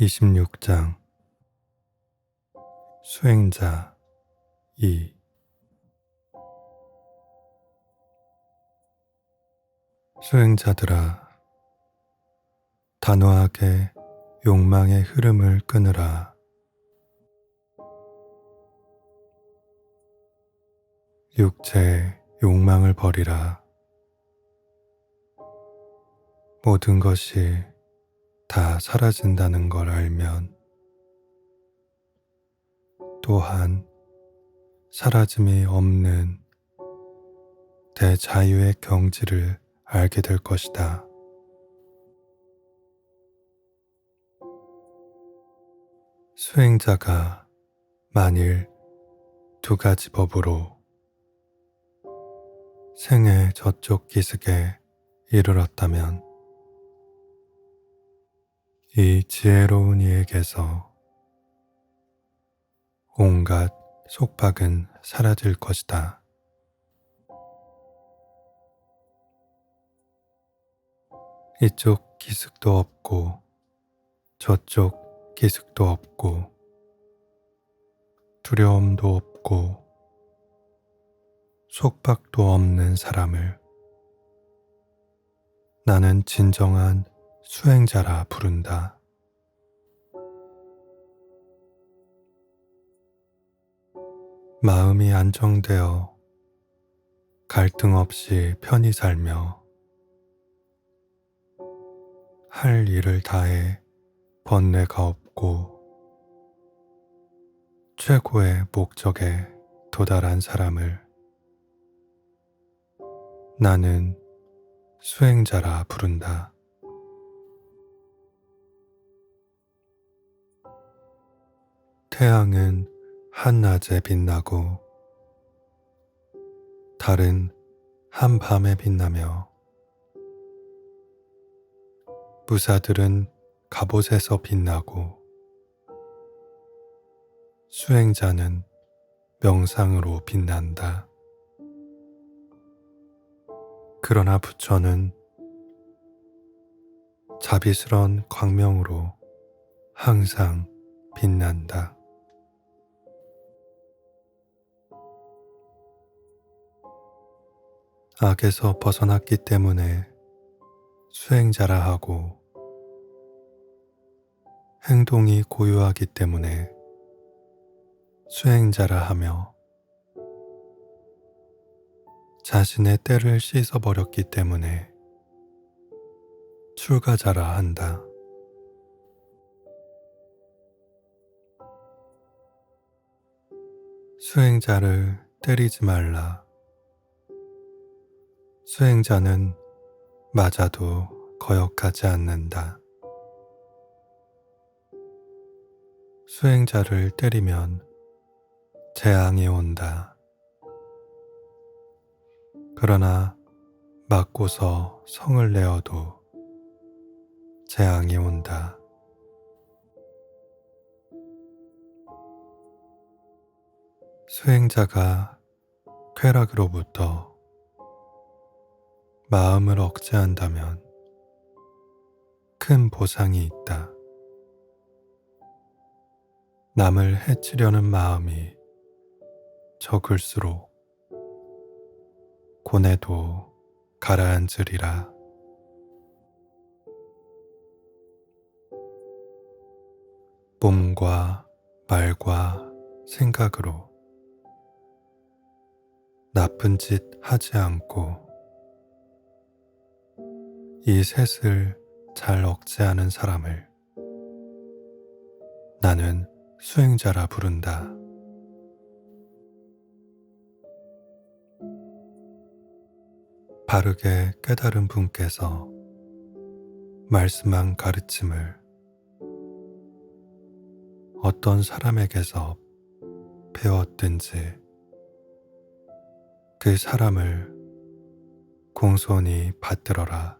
26장 수행자 2 수행자들아 단호하게 욕망의 흐름을 끊으라. 육체의 욕망을 버리라. 모든 것이 다 사라진다는 걸 알면 또한 사라짐이 없는 대자유의 경지를 알게 될 것이다. 수행자가 만일 두 가지 법으로 생애 저쪽 기슭에 이르렀다면 이 지혜로운 이에게서 온갖 속박은 사라질 것이다. 이쪽 기슭도 없고 저쪽 기슭도 없고 두려움도 없고 속박도 없는 사람을 나는 진정한 수행자라 부른다. 마음이 안정되어 갈등 없이 편히 살며 할 일을 다해 번뇌가 없고 최고의 목적에 도달한 사람을 나는 수행자라 부른다. 태양은 한낮에 빛나고 달은 한밤에 빛나며 부사들은 갑옷에서 빛나고 수행자는 명상으로 빛난다. 그러나 부처는 자비스런 광명으로 항상 빛난다. 악에서 벗어났기 때문에 수행자라 하고 행동이 고유하기 때문에 수행자라 하며 자신의 때를 씻어버렸기 때문에 출가자라 한다. 수행자를 때리지 말라. 수행자는 맞아도 거역하지 않는다. 수행자를 때리면 재앙이 온다. 그러나 맞고서 성을 내어도 재앙이 온다. 수행자가 쾌락으로부터 마음을 억제한다면 큰 보상이 있다. 남을 해치려는 마음이 적을수록 고뇌도 가라앉으리라. 몸과 말과 생각으로 나쁜 짓 하지 않고 이 셋을 잘 억제하는 사람을 나는 수행자라 부른다. 바르게 깨달은 분께서 말씀한 가르침을 어떤 사람에게서 배웠든지 그 사람을 공손히 받들어라.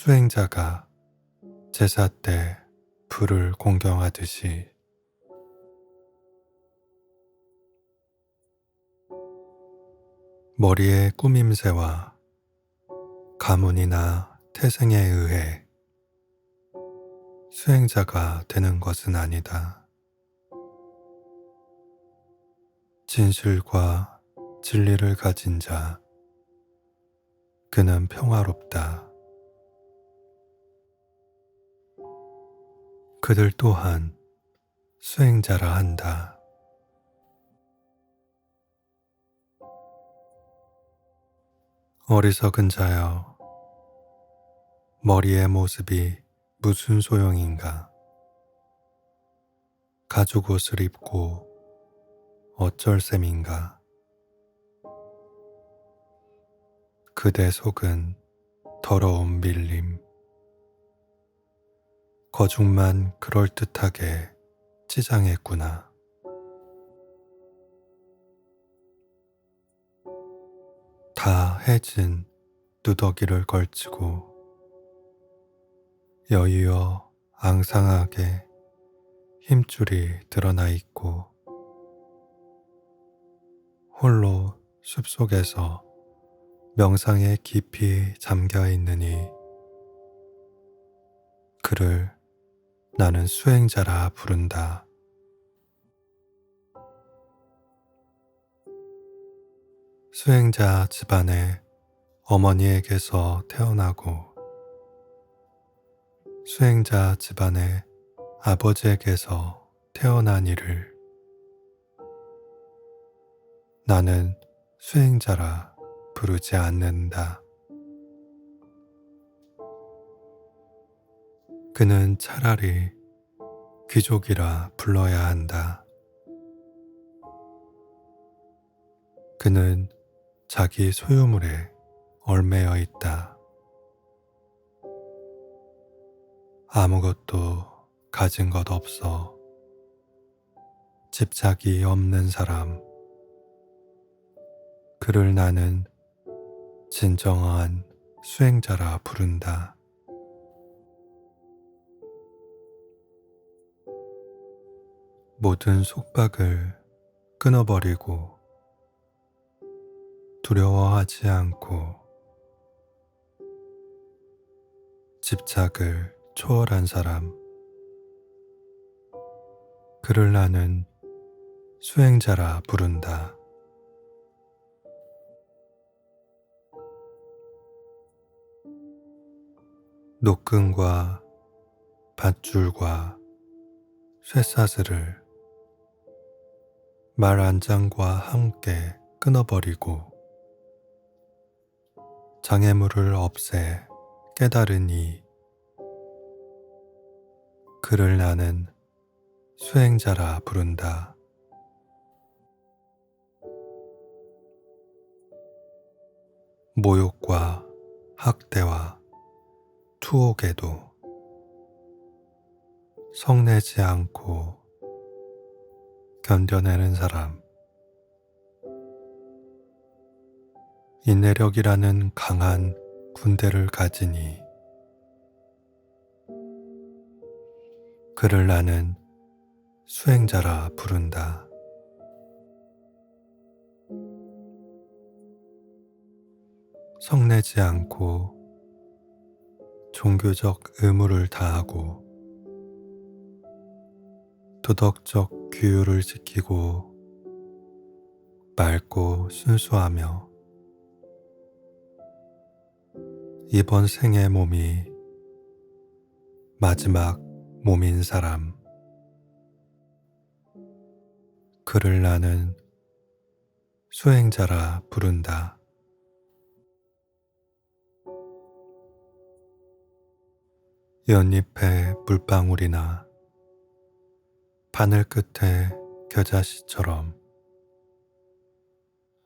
수행자가 제사 때 불을 공경하듯이 머리의 꾸밈새와 가문이나 태생에 의해 수행자가 되는 것은 아니다. 진실과 진리를 가진 자, 그는 평화롭다. 그들 또한 수행자라 한다. 어리석은 자여, 머리의 모습이 무슨 소용인가? 가죽 옷을 입고 어쩔 셈인가? 그대 속은 더러운 밀림. 거죽만 그럴듯하게 치장했구나. 다 해진 누더기를 걸치고 여유어 앙상하게 힘줄이 드러나 있고 홀로 숲속에서 명상에 깊이 잠겨 있느니 그를 나는 수행자라 부른다. 수행자 집안의 어머니에게서 태어나고 수행자 집안의 아버지에게서 태어난 이를 나는 수행자라 부르지 않는다. 그는 차라리 귀족이라 불러야 한다. 그는 자기 소유물에 얼매여 있다. 아무것도 가진 것 없어 집착이 없는 사람. 그를 나는 진정한 수행자라 부른다. 모든 속박을 끊어버리고 두려워하지 않고 집착을 초월한 사람. 그를 나는 수행자라 부른다. 노끈과 밧줄과 쇠사슬을 말 안장과 함께 끊어버리고 장애물을 없애 깨달으니 그를 나는 수행자라 부른다. 모욕과 학대와 투옥에도 성내지 않고 견뎌내는 사람. 인내력이라는 강한 군대를 가지니 그를 나는 수행자라 부른다. 성내지 않고 종교적 의무를 다하고 도덕적 규율을 지키고 맑고 순수하며 이번 생의 몸이 마지막 몸인 사람 그를 나는 수행자라 부른다. 연잎에 물방울이나 바늘 끝에 겨자씨처럼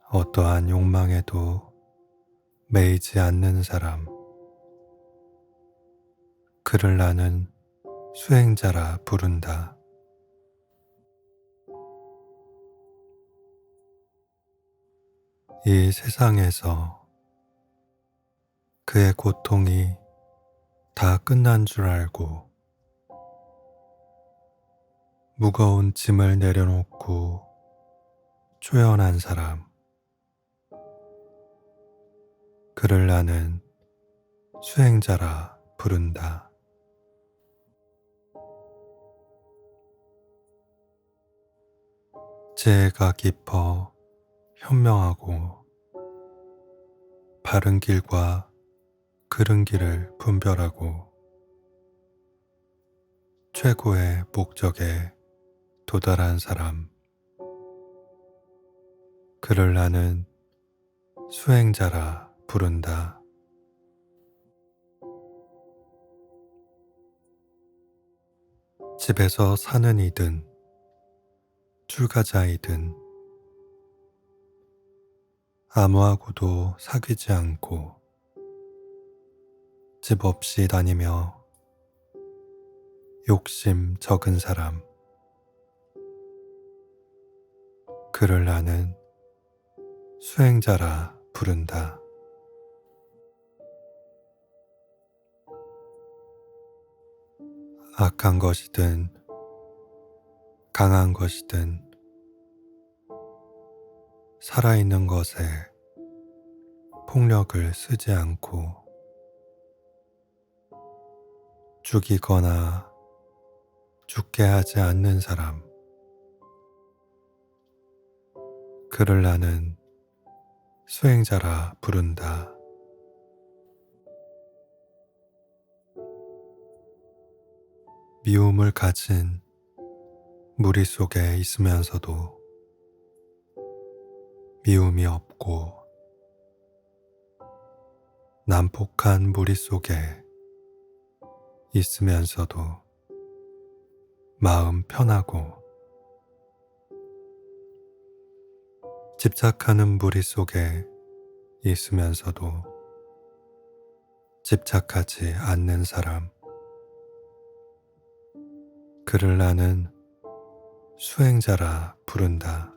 어떠한 욕망에도 매이지 않는 사람. 그를 나는 수행자라 부른다. 이 세상에서 그의 고통이 다 끝난 줄 알고 무거운 짐을 내려놓고 초연한 사람. 그를 나는 수행자라 부른다. 지혜가 깊어 현명하고 바른 길과 그른 길을 분별하고 최고의 목적에 도달한 사람. 그를 나는 수행자라 부른다. 집에서 사는 이든 출가자이든 아무하고도 사귀지 않고 집 없이 다니며 욕심 적은 사람 그를 나는 수행자라 부른다. 악한 것이든 강한 것이든 살아있는 것에 폭력을 쓰지 않고 죽이거나 죽게 하지 않는 사람. 그를 나는 수행자라 부른다. 미움을 가진 무리 속에 있으면서도 미움이 없고 난폭한 무리 속에 있으면서도 마음 편하고 집착하는 무리 속에 있으면서도 집착하지 않는 사람. 그를 나는 수행자라 부른다.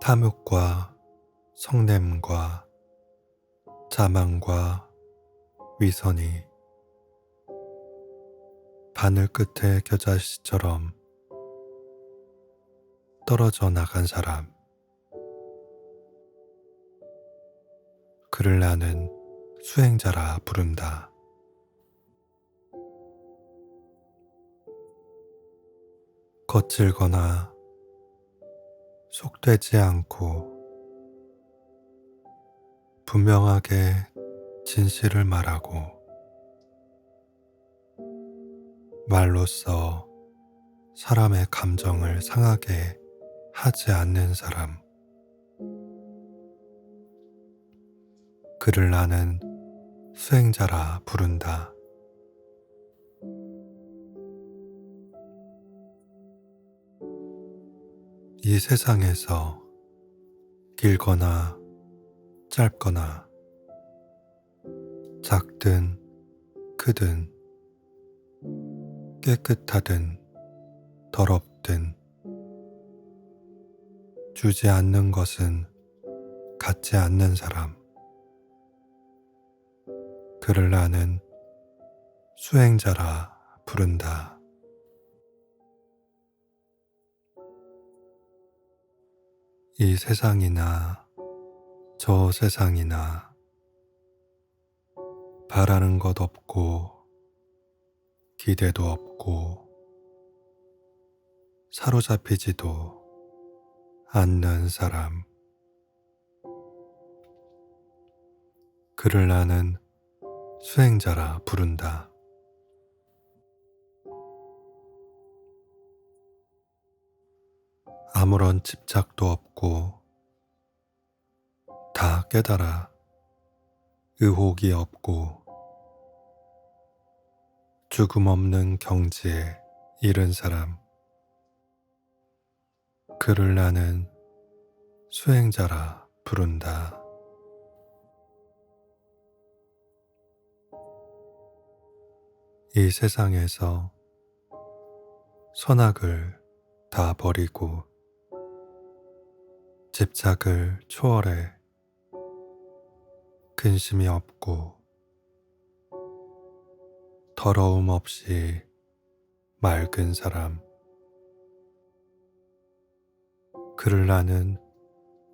탐욕과 성냄과 자망과 위선이 바늘 끝에 겨자씨처럼 떨어져 나간 사람. 그를 나는 수행자라 부른다. 거칠거나 속되지 않고 분명하게 진실을 말하고 말로써 사람의 감정을 상하게 하지 않는 사람. 그를 나는 수행자라 부른다. 이 세상에서 길거나 짧거나 작든 크든 깨끗하든 더럽든 주지 않는 것은 갖지 않는 사람. 그를 나는 수행자라 부른다. 이 세상이나 저 세상이나 바라는 것 없고 기대도 없고 사로잡히지도 않는 사람. 그를 나는 수행자라 부른다. 아무런 집착도 없고 다 깨달아 의혹이 없고 죽음 없는 경지에 이른 사람. 그를 나는 수행자라 부른다. 이 세상에서 선악을 다 버리고 집착을 초월해 근심이 없고 더러움 없이 맑은 사람. 그를 나는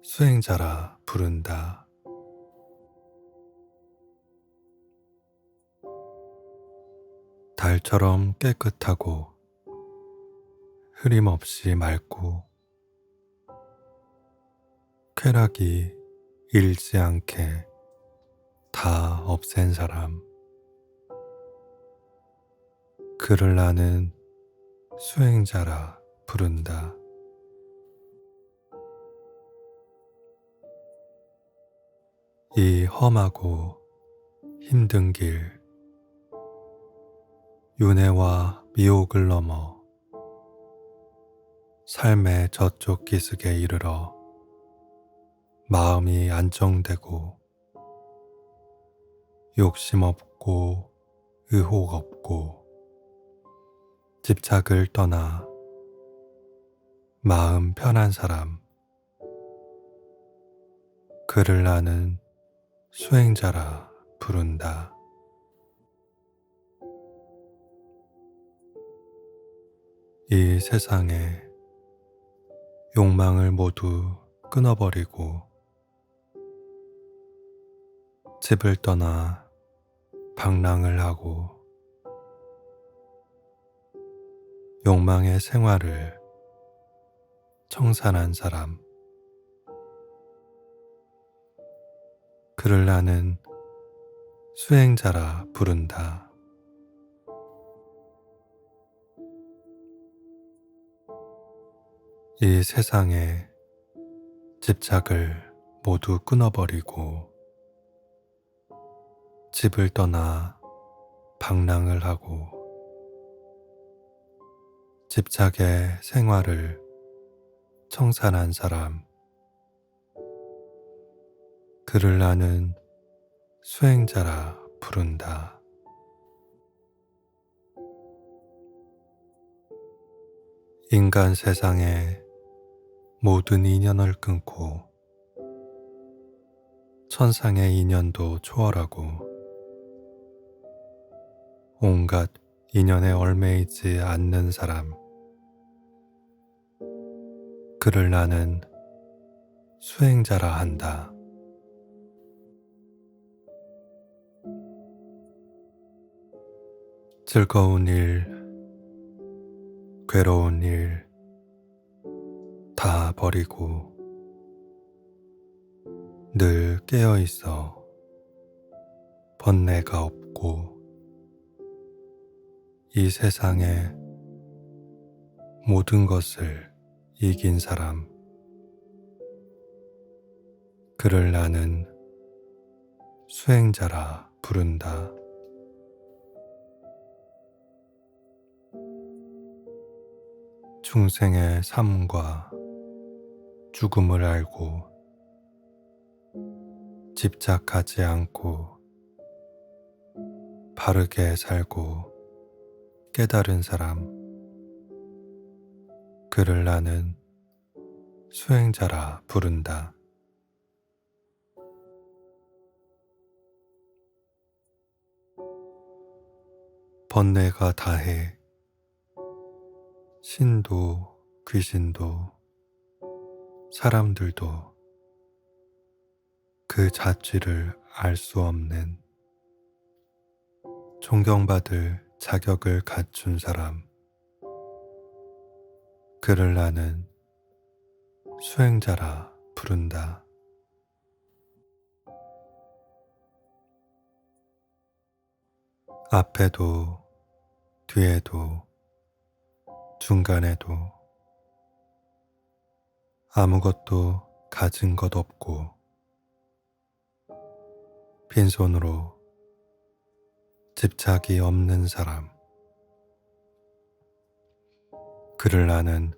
수행자라 부른다. 달처럼 깨끗하고 흐림 없이 맑고 쾌락이 일지 않게 다 없앤 사람. 그를 나는 수행자라 부른다. 이 험하고 힘든 길, 윤회와 미혹을 넘어 삶의 저쪽 기슭에 이르러 마음이 안정되고 욕심 없고 의혹 없고 집착을 떠나 마음 편한 사람 그를 나는 수행자라 부른다. 이 세상에 욕망을 모두 끊어버리고 집을 떠나 방랑을 하고 욕망의 생활을 청산한 사람. 그를 나는 수행자라 부른다. 이 세상에 집착을 모두 끊어버리고 집을 떠나 방랑을 하고 집착의 생활을 청산한 사람. 그를 나는 수행자라 부른다. 인간 세상에 모든 인연을 끊고 천상의 인연도 초월하고 온갖 인연에 얽매이지 않는 사람. 그를 나는 수행자라 한다. 즐거운 일, 괴로운 일, 다 버리고 늘 깨어 있어 번뇌가 없고 이 세상의 모든 것을 이긴 사람. 그를 나는 수행자라 부른다. 중생의 삶과 죽음을 알고 집착하지 않고 바르게 살고 깨달은 사람, 그를 나는 수행자라 부른다. 번뇌가 다해 신도 귀신도 사람들도 그 자취를 알 수 없는 존경받을 자격을 갖춘 사람. 그를 나는 수행자라 부른다. 앞에도 뒤에도 중간에도 아무것도 가진 것 없고 빈손으로 집착이 없는 사람. 그를 나는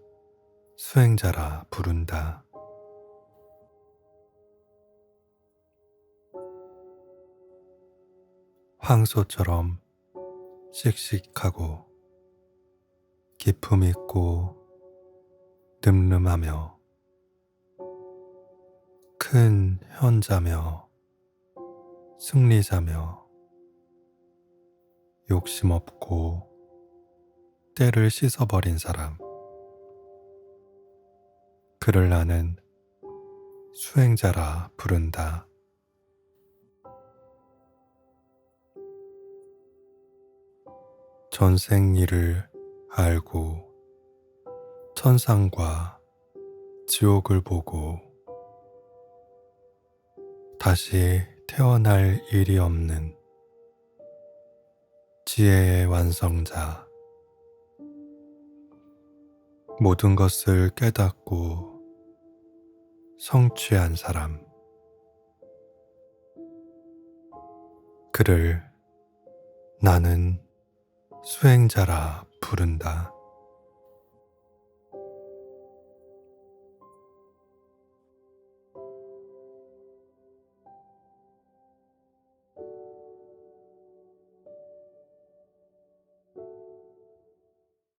수행자라 부른다. 황소처럼 씩씩하고 기품 있고 늠름하며 큰 현자며 승리자며 욕심 없고 때를 씻어버린 사람. 그를 나는 수행자라 부른다. 전생 일을 알고 천상과 지옥을 보고 다시 태어날 일이 없는 지혜의 완성자. 모든 것을 깨닫고 성취한 사람. 그를 나는 수행자라 부른다.